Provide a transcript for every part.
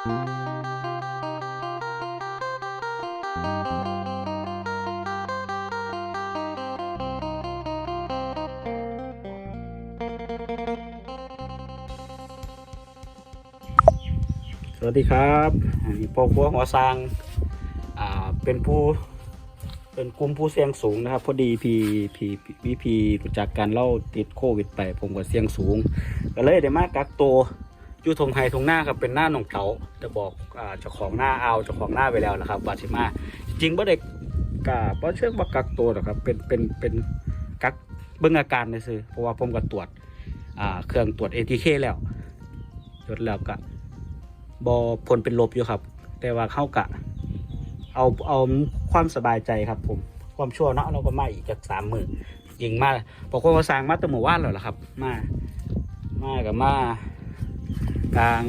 สวัสดีครับอันนี้พ่อครัวหัวซางอ่าเป็นผู้เป็นกลุ่มผู้เสี่ยงสูงนะครับ พอดีพีพีพีพีรู้จักการเล่าติดโควิดไป ผมก็เสี่ยงสูง ก็เลยได้มากักตัว อยู่ทงไฮทงหน้าครับเป็นหน้าหนองเต๋าจะบอกเจ้าของหน้าเอาเจ้าของหน้าไปแล้วนะครับวาสิมาจริงๆบ่ได้กาบ่เชื่อว่ากักตัวหรอกครับเป็นเป็นเป็นกักเบิ่งอาการซื่อเพราะว่าผมก็ตรวจเครื่องตรวจ ATK แล้วตรวจแล้วก็บอผลเป็นลบอยู่ครับ แต่ว่าเข้ากะ เอาเอาความสบายใจครับ ผมความชั่วเนาะเราก็มาอีกจากสามหมื่นยิงมาบอกว่าสร้างมาตั้งหมู่บ้านแล้วล่ะครับ มา มากับมา กลาง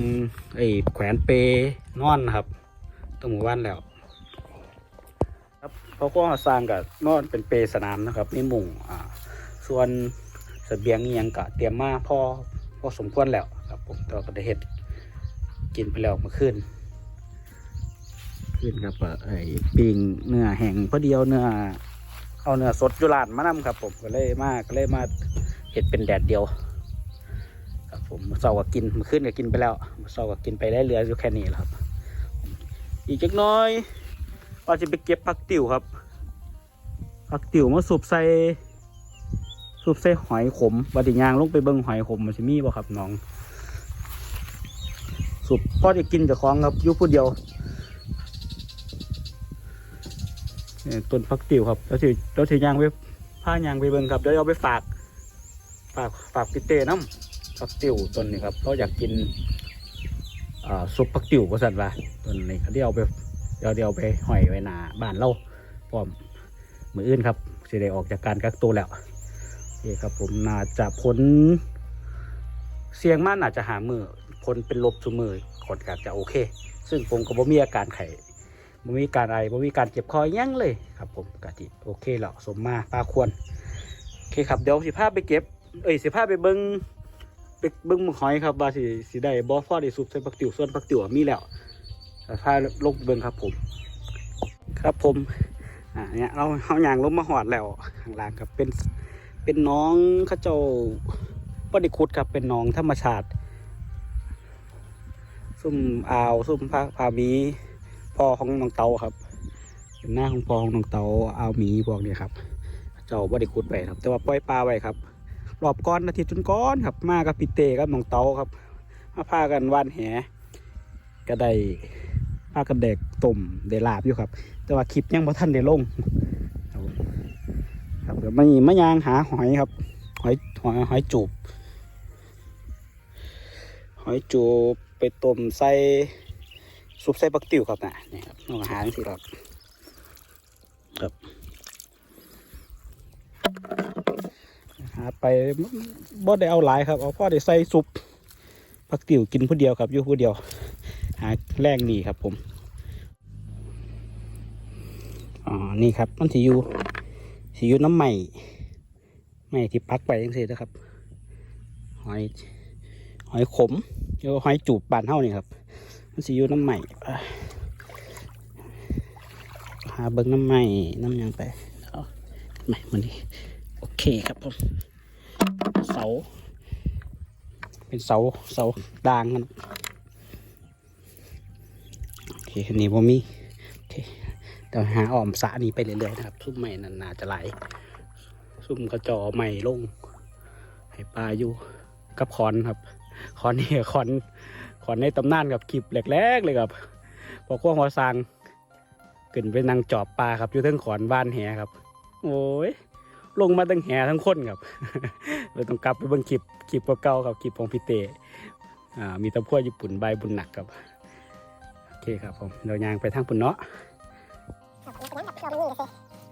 ไอ้แขวนเปนอนครับตั้งหมู่บ้านแล้ว ครับเขาก็สร้างกับนอนเป็นเปสนามนะครับนี่มุงอ่าส่วนเสบียงนี่ยังกะเตรียมมาพอพอสมควรแล้วครับผมแต่ว่าก็ได้เห็ดกินไปแล้วมื่อคืนคืนครับไอ้ปิงเนื้อแห้งพอเดียวเนื้อเอาเนื้อสดอยุรานมานำครับ ผมก็เลยมากก็เลยมาเห็ดเป็นแดดเดียว ผมเมื่อเช้าก็กินเมื่อคืนก็กินไปแล้วเมื่อเช้าก็กินไปได้เหลืออยู่แค่นี้แหละครับ อีกจักน้อยว่าจะไปเก็บผักติ๋วครับผักติ๋วมาสูบใส่สูบใส่หอยขมวัดดิยางลงไปเบิ้งหอยขมมันจะมีบ่ครับน้องสุดพ่อจะกินเจะคล้าของครับยุผู้เดียวต้นฟักติ๋วครับแล้วถือแล้วถือยางไปผ้ายางไปเบิ่งครับเดี๋ยวเอาไปฝากฝากฝากพี่เต้น้ำ ฟักติวต้นนี้ครับเราอยากกินซุปฟักติวก็สั่นว่าต้นนี้เขาเดี๋ยวไปเดี๋ยวเดี๋ยวไปห้อยไว้หนาบ้านเราพร้อมมืออื่นครับสิได้ออกจากการกักตัวแล้วโอเคครับผมน่าจะพ้นเสียงมากน่าจะหามือผลเป็นลบทุกมือขนการจะโอเค ซึ่งผมก็บ่มีอาการไข้บ่มีการไอบ่มีการเจ็บคอหยังเลยครับผมกะติโอเคแล้วสมมาปลาควรโอเคครับเดี๋ยวสิพาไปเก็บ เอ้ยสิพาไปเบิ้ง ไปเบิ้งหมึกหอยครับว่าสิสิได้บ่พอได้สุบใส่ปักติ๋วส่วนปักติ๋วมีแล้วสิพาลงเบิ้งครับผม ครับผมอ่าเนี่ยเราเฮาย่างลงมาหอดแล้วข้างล่างครับเป็นเป็นน้องเขาเจ้าบ่ได้ขุดครับเป็นน้องธรรมชาติซุ่มอ่าวซุ่มพาพามีพ่อของน้องเตาครับเป็นหน้าของพ่อของน้องเตาอ่าวหมีพวกนี้ครับ เจ้าบ่ได้ขุดไปครับ แต่ว่าปล่อยปลาไว้ครับ รอบก้อนอาทิตย์จนก้อนครับ มากับพี่เต้กับน้องเตาครับ มาพากันว่านแหก็ได้พากันเด็กต้มได้ลาบอยู่ครับ แต่ว่าคลิปยังบ่ทันได้ลงครับมครับเดี๋ยวมานี่มายางหาหอยครับ หอยหอยหอยจูบ หอยจูบไปต้มใส่ซุปใส่บักติ๋วครับนะนี่ครับองอาหารสิครับครับหาไปบ่ได้เอาหลายครับเอาพ่อได้ใส่ซุปบักติ๋วกินผู้เดียวครับอยู่ผู้เดียว หาแรงดีครับผมอ๋อนี่ครับมันสิอยู่สิอยู่น้ำใหม่ใหม่ที่ปักไปยังสินะครับหอยหอยขมเดี๋ยวหอยจูบบานเท่านี่ครับ มันสิอยู่น้ำใหม่หาเบิ้งน้ำใหม่น้ำยังไปเอาใหม่มันนี่โอเคครับผม เสา เป็นเสาเสาด่างกันโอเคนนี้บ่มีโอเคเดี๋ยวหาอ้อมสะนี้ไปเรื่อยๆนะครับซุ่มใหม่นั่นน่าจะไหลซุ่มกระจอใหม่ลงให้ปลาอยู่กับคอนครับคอนนี่คอนคอนในตำนานกับคลิปแรกๆเลยครับพอขั้วหัวซางขึ้นไปนั่งจอบปลาครับอยู่ทั้งขอนบ้านแหครับ โอ้ย ลงมาตั้งแหทั้งคนครับเราต้องกลับไปเบิ่งคลิปคลิปเก่าๆครับคลิปของพี่เตอ่ามีตะพัวญี่ปุ่นใบบุญหนักครับโอเคครับผมเรายางไปทางปุ่นเนาะเราไม่มีเลยสิ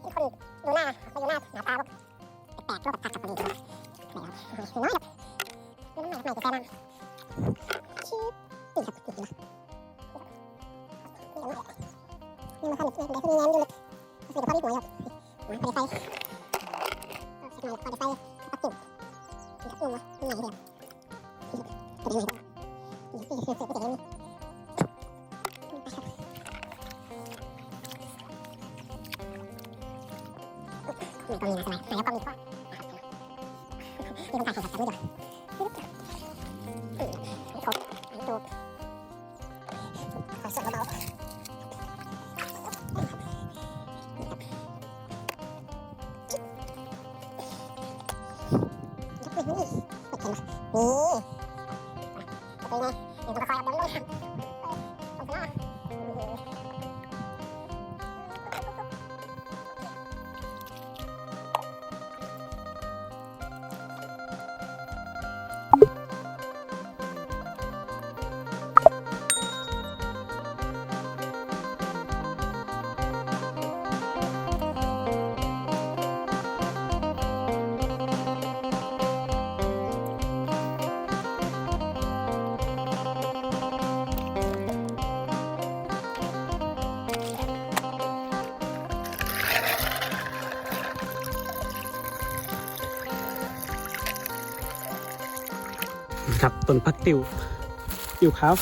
ที่คนดูหน้าดูหน้าหน้าตาแบบแปลกโลกกับตักกับคนอื่นเลยน้อยแบบดูน้ำใหม่ใหม่จะแค่นั้นชีพตีครับตีนะนี่มันขนาดเล็กเล็กมีแง้มอยู่เลยสิกับพ่อที่หัวหยดหัวไปใส่ sama Spotify active tidak cuma apa? gitu ya jadi ini Ini kok ini masalah, saya kok ini kok. Ini saya kok ini. ต้นพักติวติวขาว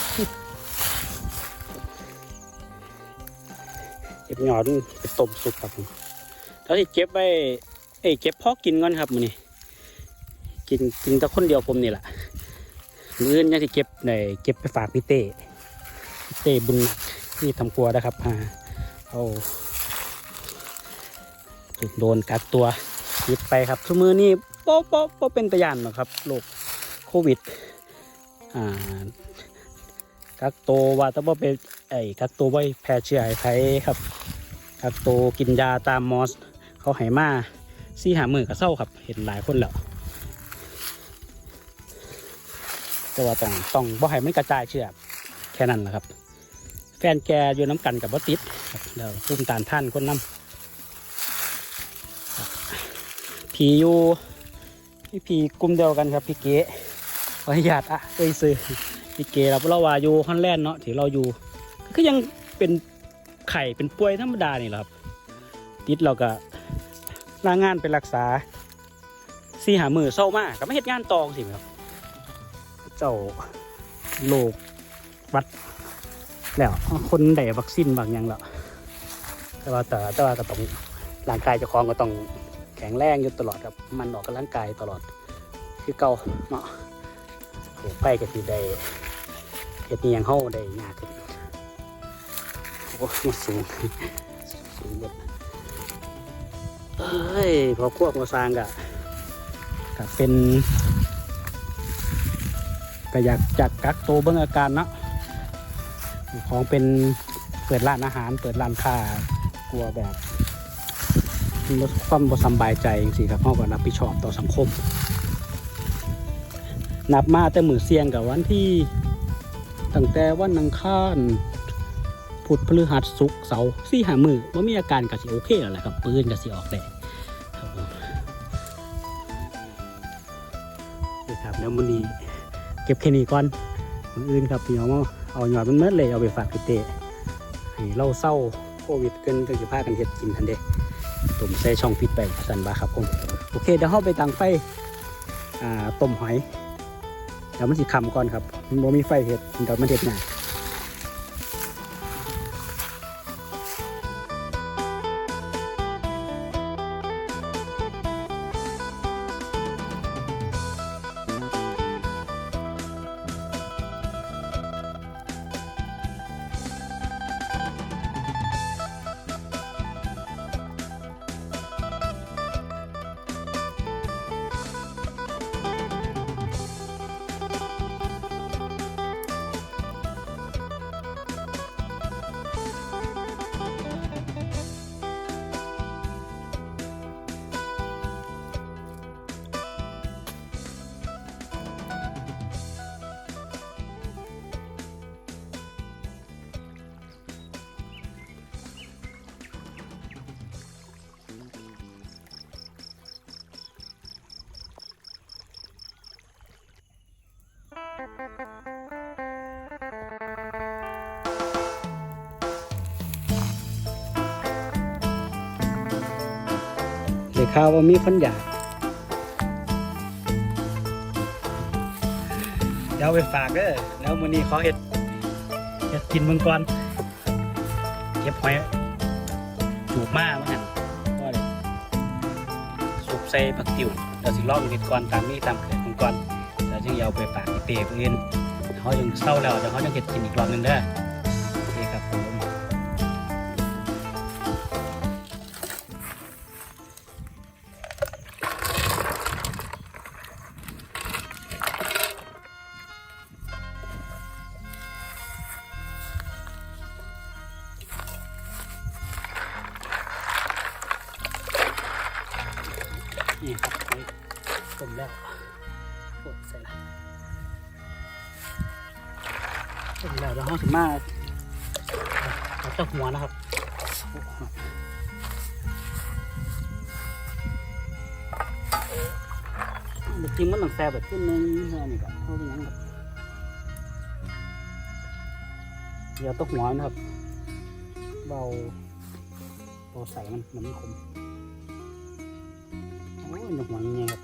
เก็บหยอดไปต้มสุกครับผมแล้วที่เก็บไว้เอ้เก็บพอกินก่อนครับมื้อนี้กินกินแต่คนเดียวผมนี่แหละมื้อนยังสิเก็บในเก็บไปฝากพี่เต้พี่เต้บุญนี่ทำครัวนะครับอ่าเอาโดนกักตัวหยิบไปครับทุกมือนี่โป๊ะโป๊ะโป๊ะเป็นตะยานหรอครับโรคโควิด อ่ากักตัวว่าต่ว่าเป็นไอ้กักตัวไว้แพร่เชื้อให้ใครครับกักตัวกินยาตามมอส เขาให้มาซี่หามือกับเศร้าครับ เห็นหลายคนแล้วแต่ว่าต้องต้องบ่ให้มันกระจายเชื้อแค่นั้นแหละครับ แฟนแกอยู่น้ำกันกับวัติดเดี๋ยวภูมิต้านท่านคนน้ำผีอยู่พี่ผีกลุ่มเดียวกันครับพี่เก๋ ออนุญาตอะเอ้ยซื้อพี่เกเราเราว่าอยู่ฮอนแลนด์เนาะที่เราอยู่ก็ยังเป็นไข่เป็นป่วยธรรมดานี่แหละครับ ติดเราก็ลางานไปรักษาสี่หามือเศร้ามากก็ไม่เห็นงานตองสิครับ เจ้าโรคหวัด แล้วคนได้วัคซีนบางอย่างแล้วแต่ว่าแต่แต่ว่าก็ต้องร่างกายเจ้าของก็ต้องแข็งแรงอยู่ตลอดครับ มันออกกำลังกายตลอด คือเก่าเนาะ ไปก็สิได้เฮ็ดอิหยังเฮาได้ยากขึ้นโอ้มันสูงสูงเบิดเอ้ยพอควบมาสร้างกะก็เป็นก็อยากจักกักโตวเบิ่งอาการเนาะของเป็นเปิดร้านอาหาร เปิดร้านค้ากลัวแบบลดความบ่สำบายใจจังซี่ครับเฮาก็รับผิดชอบต่อสังคม นับมาแต่มือเสียงกับวันที่ตั้งแต่วันอังคารพุธพฤหัสศุกเสาร์สี่หามือว่ามีอาการกับสิโอเคแล้วแหละครับ ปืนกับสิออกได้นี่ครับแล้วมันนี้เก็บแค่นี้ก่อนมืออื่นครับพี่น้องเอาหยอดมันเมื่อเลยเอาไปฝากพี่เต้ให้เราเศร้าโควิดเกินก็จะพากันเห็ดกินทันเด้ตุ่มใส่ช่องฟิตไปสันบาครับผมโอเคเดี๋ยวเราไปตังไฟอ่าต้มหอย เดี๋ยวมันสิคำก่อนครับมันบ่มีไฟเห็ดเดี๋ยวมันเห็ดหนา เลยข่าวว่ามีคนอยาก เดี๋ยวเอาไปฝากเด้อแล้วมื้อนี้ขอเห็ดเห็ดกินเมืองก่อนเก็บหอยจูบมาเหมือนกันว่าเลยใส่ผักติ๋วเราสิลองเห็ดก่อนตามนี้ตามเกิดของก่อน จึงเอาไปฝากเปรย์เงินเขายังเศร้าแล้วเดี๋ยวเขาจะเก็บกินอีกรอบหนึ่งเด้อ เอาเจ้าหัวนะครับจริงมันต้องแซ่บแบบขึ้นนึงแค่นี้ก็เขาเป็นหยังครับเดี๋ยวเต้าหัวนะครับ เบาเบาใส่มันมันไม่คมโอ้ยหนกหัวยังไงครับ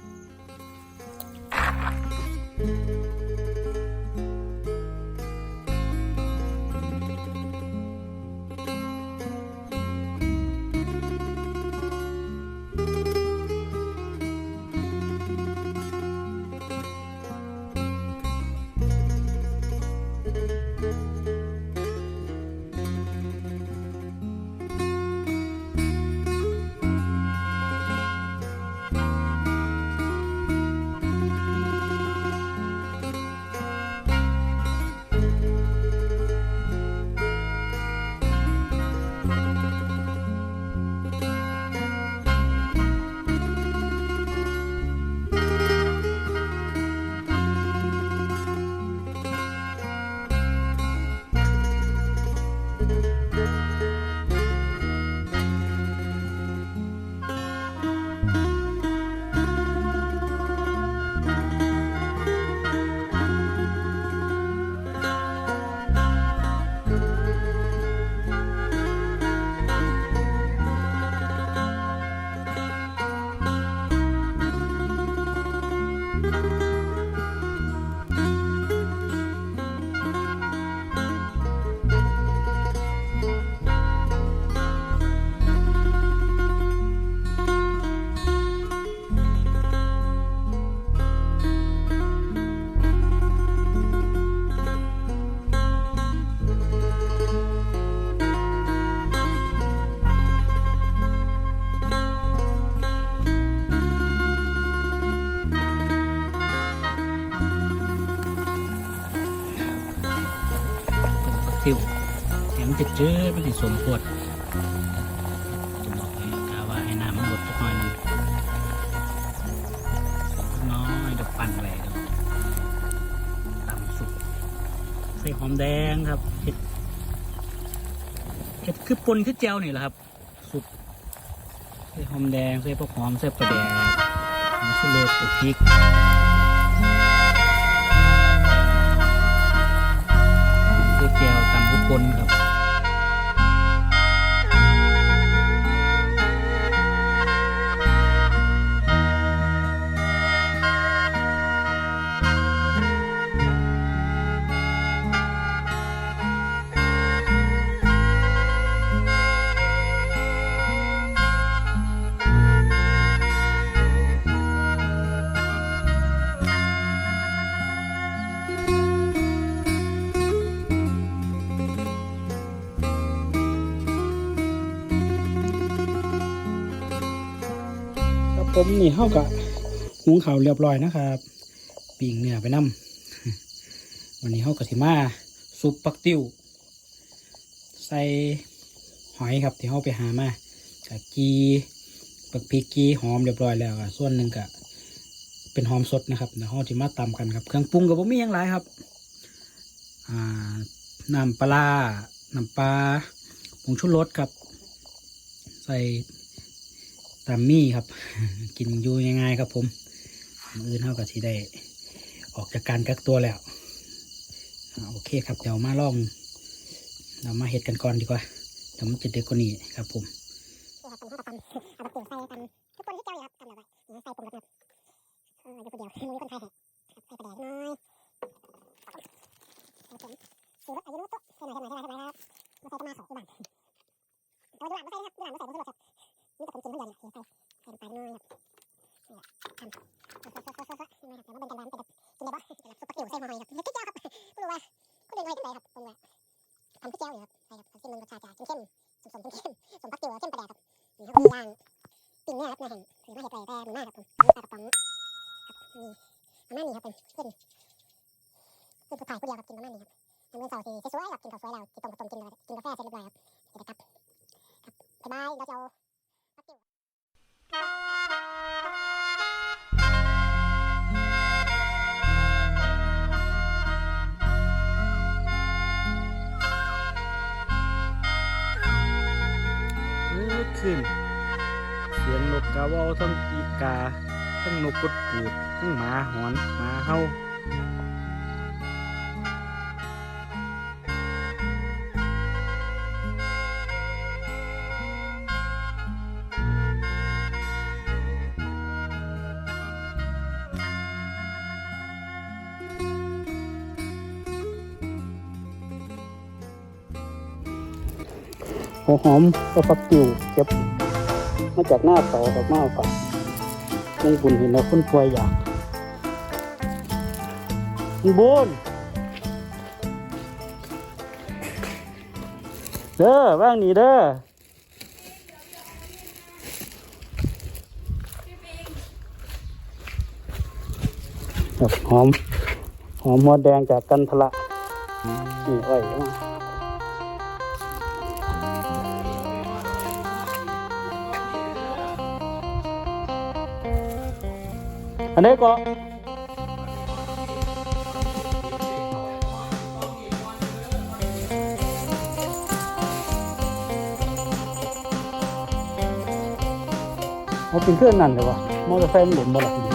สมปวดจะบอกให้กาว่าให้น้ำมันลดสักหน่อยนึงน้อยเดี๋ยวปั่นไว้เดี๋ยวตำสุกใส่หอมแดงครับเห็ดเห็ดคือปนคือเจียวนี่แหละครับสุดใส่หอมแดงใส่พวกหอมใส่ปลาแดงหอมสุโรสกับพริกคือแก้วตำกุปนครับ ผมนี่เข้ากับหุงข้าวเรียบร้อยนะครับปิ่งเนื้อไปนํวันนี้เข้ากับสิมาซุปปักติ้วใส่หอยครับที่เข้าไปหามากับกีปักพริกกีหอมเรียบร้อยแล้วอะส่วนหนึ่งก็เป็นหอมสดนะครับเดี๋ยวเราจะมาตำกันครับ เครื่องปรุงกับผมมีอย่างไรครับอ่าน้ำปลาร้าน้ำปลาผงชูรสครับ ใส่ ตามมี่ครับ กินอยู่ยังไงครับผมมืออื่นเท่ากับที่ได้ ออกจากการกักตัวแล้วโอเคครับเดี๋ยวมาลองเรามาเห็ดกันก่อนดีกว่าเดี๋ยวมันจะเด็กกว่านี้ครับผมนี่ครับตำให้กับตำเอาบักเตี๋ยวใส่ตำทุกคนที่เจ้าเลยครับตำแบบว่าใส่ปรุงรสครับเอออยู่คนเดียวไม่มีคนไทยแหกครับ นี่แต่ผมกินไม่เยอะนะใส่เส่ลงไปน้อยแบบทำไม่ครับแต่ว่าเป็นการบ้านแต่แบบกินได้บ่แบบซุปเปอร์เกิ๋วใส่หอยครับเฮ็ดเจ้ครับคุณรู้ว่าคุณรู้ไว้กันไหนครับคุณว่าทำก๋วยเตี๋ยวอยู่ครับใช่ครับกินมันรสชาติจะเข้มๆสมๆเข้มๆสมปักกิ๋วเข้มประแดกครับนี่ครับย่างปิ่งเนี่ยครับเนี่ยเห็นคือมาเห็ดไปแต่หน้าครับผมปลากระป๋องครับนี่ประมาณนี้ครับเป็นขึ้นขึ้ผู้ถ่ายผู้เดียวครับกินประมาณนี้ครับทำเงินเสาร์สีสวยครับกินข้าวสวยแล้วกินต้มข้าวต้มกินกินกาแฟเสร็จเรียบร้อยครับเดี๋ยวกลับครับบ๊ายบายเราจะ คืนเสียงนกกาว่าทั้งอีกา ทั้งนกกดปูด ทั้งหมาหอนหมาเห่า หัวหอมก็ฟักติวเก็บมาจากหน้าเสาดอกไม้ฝักลงบุญเห็นแล้วคนป่วยอยากคุณบุญเด้อว่างนี่เด้อหอม หอมหัวแดงจากกันทละนี่อ้อยมา อันนี้ก็เขาเป็นเครื่องนั่นเลยวะมอเตอร์ไซค์มันหลุมบ่ล่ะ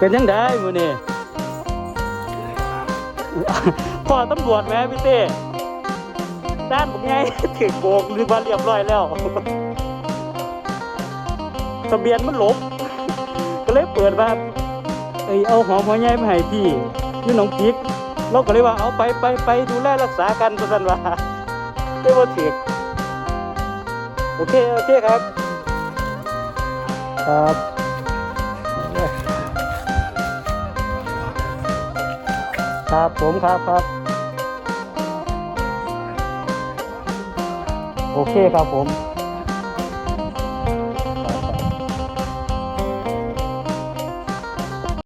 เป็นยังไงมือนี่พ่อตำรวจแม่พี่เต้ด้านผมไงถือโกงหรือว่าเรียบร้อยแล้วทะเบียนมันหลบก็เลยเปิดมาเอ้ยเอาหอมหัวใหญ่มาให้พี่นี่น้องกิ๊กเราก็เลยว่าเอาไปไปไปดูแลรักษากันประสันว่าเรียกว่าถือโอเค โอเคครับ ครับ ครับผมครับครับ โอเคครับผม